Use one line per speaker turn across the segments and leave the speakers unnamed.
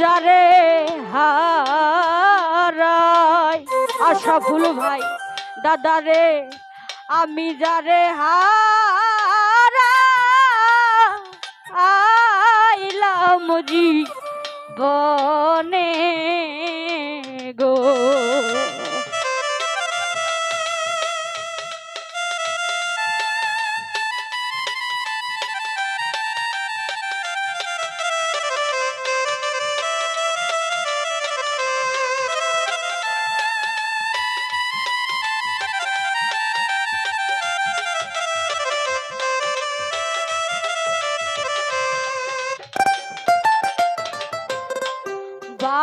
যারে হারাই। আশা ফুল ভাই দাদারে আমি যারে হারা আইলাম জি বনে গো।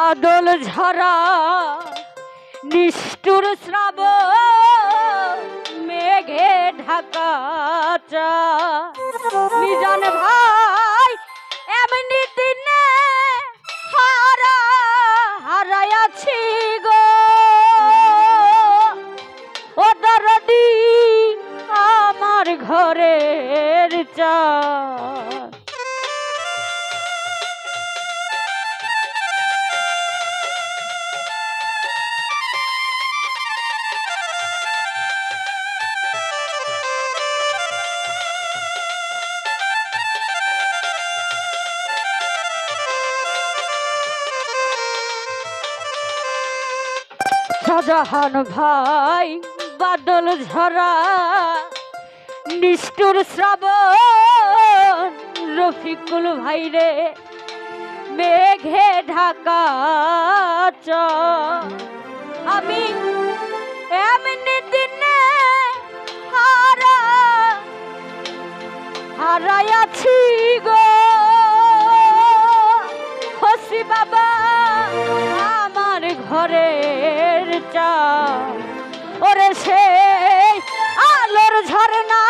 বাদল ঝরা নিষ্ঠুর শ্রাব মেঘে ঢাকা চা। নিজান ভাই শাহজাহান ভাই, বাদল ঝরা, নিষ্ঠুর শ্রাবণ, রফিকুল ভাই রে, মেঘে ঢাকা চ। আমি এমনি দিনে হারা হারাইয়াছি গো। হসি বাবা ঘরের চা ওরে সে আলোর ঝরনা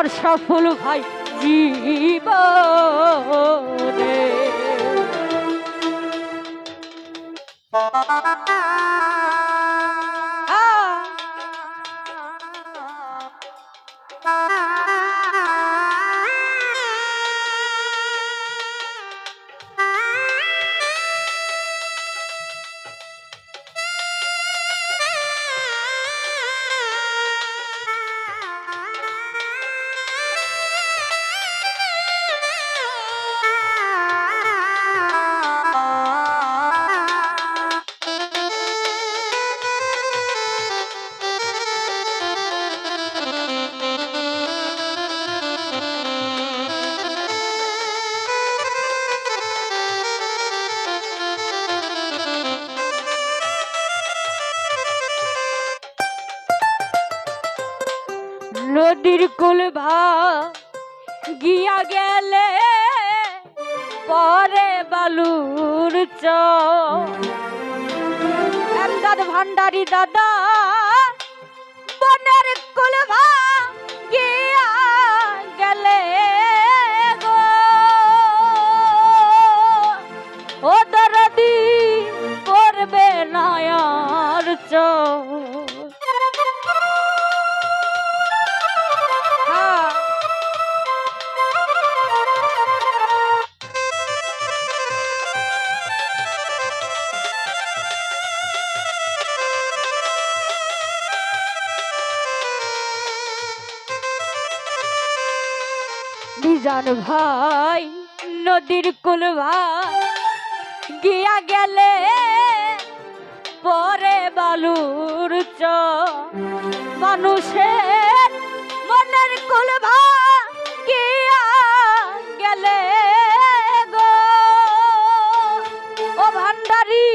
আইলাম আর সফল ভাই জীবনে। গিয়া গেলে পরে বালুর চ এমদাদ ভান্ডারি দাদা, বনের কুলভা গিয়া গেলে গো। ও দরদি করবে নায়ার চ নিজান ভাই, নদীর কুল ভাই, গিয়া গেলে পরে বালুর চ। মানুষের মনের কুল ভাঙিয়া গেলে গো। ও ভান্ডারি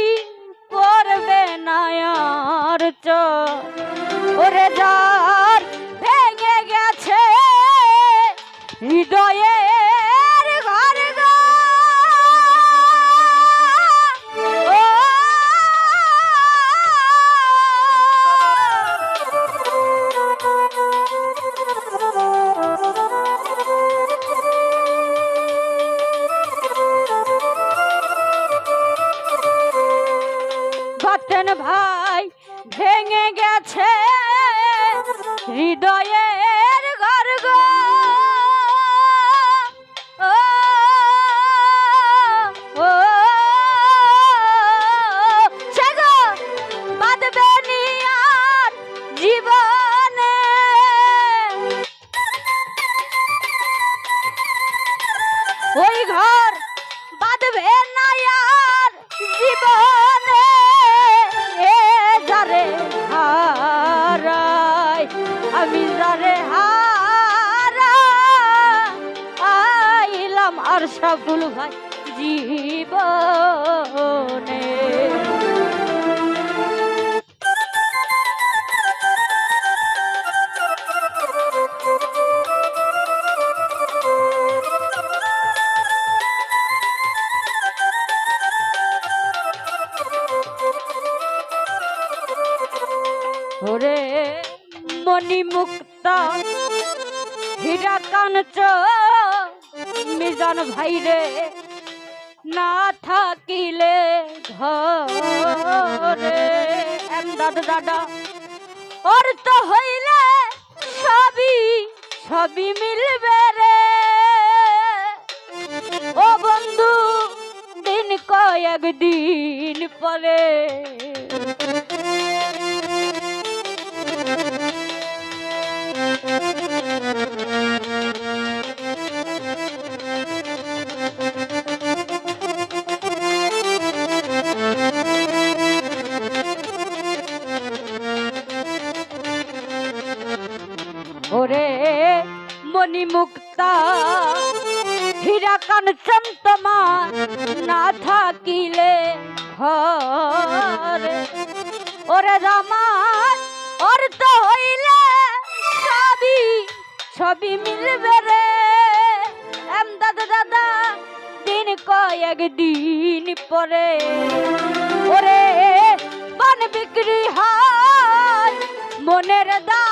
পড়বে নায়ার ওরে যার হৃদয়ের আমি যারে হারাইলাম আর সাফুল ভাই জীবনে। মণি মুক্তা। হীরা কাঞ্চ মিজান ভাইরে না থাকিলে ঘরে। দাদা দাদা ওর তো হইলে সবই সবই মিলবে রে। ও বন্ধু, দিন কয়েক দিন পরে ঘরে। ওরে রামার অর্থ হইলে সবই সবই মিলবে রে। এম দাদা, দিন কয়েক দিন পরে ওরে পান বিক্রি হয়। মনের দামে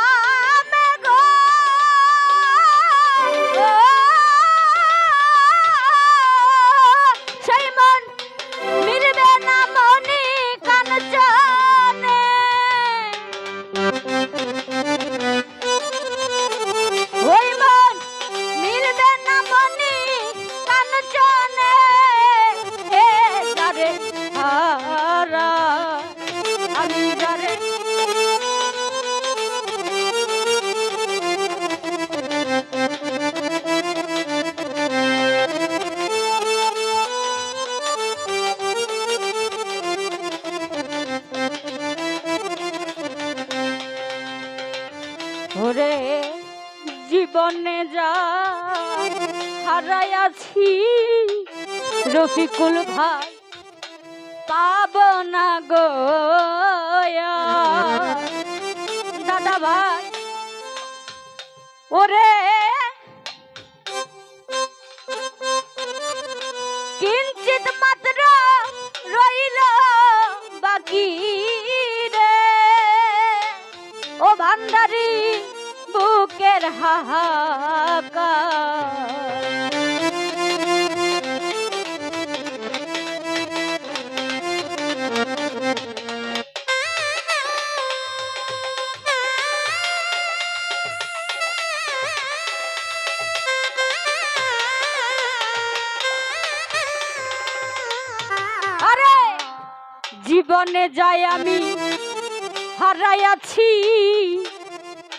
ওরে জীবনে যা হারাইয়াছি, রফিকুল ভাই, পাব না গো দাদা ভাই, ওরে, কিঞ্চিত মাত্র রইল বাকি রে। ও ভান্ডারি বুকের হাহাকার আরে জীবনে যাই আমি হারাইয়াছি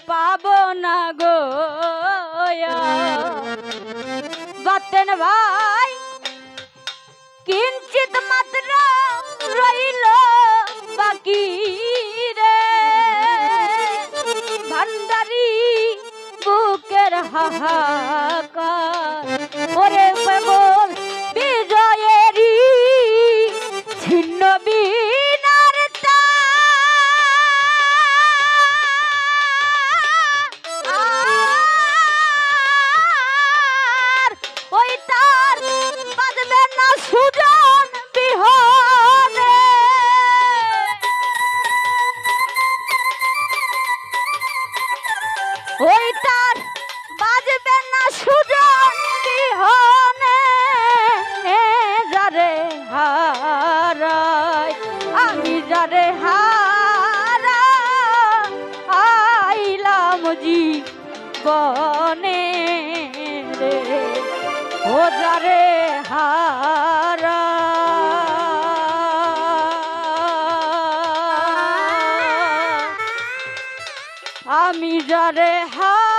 পাব না গো বাতেন ভাই কিঞ্চিত মাত্র রইল বাকি রে। ভান্ডারি বুকের হাহাকার আমি যারে হা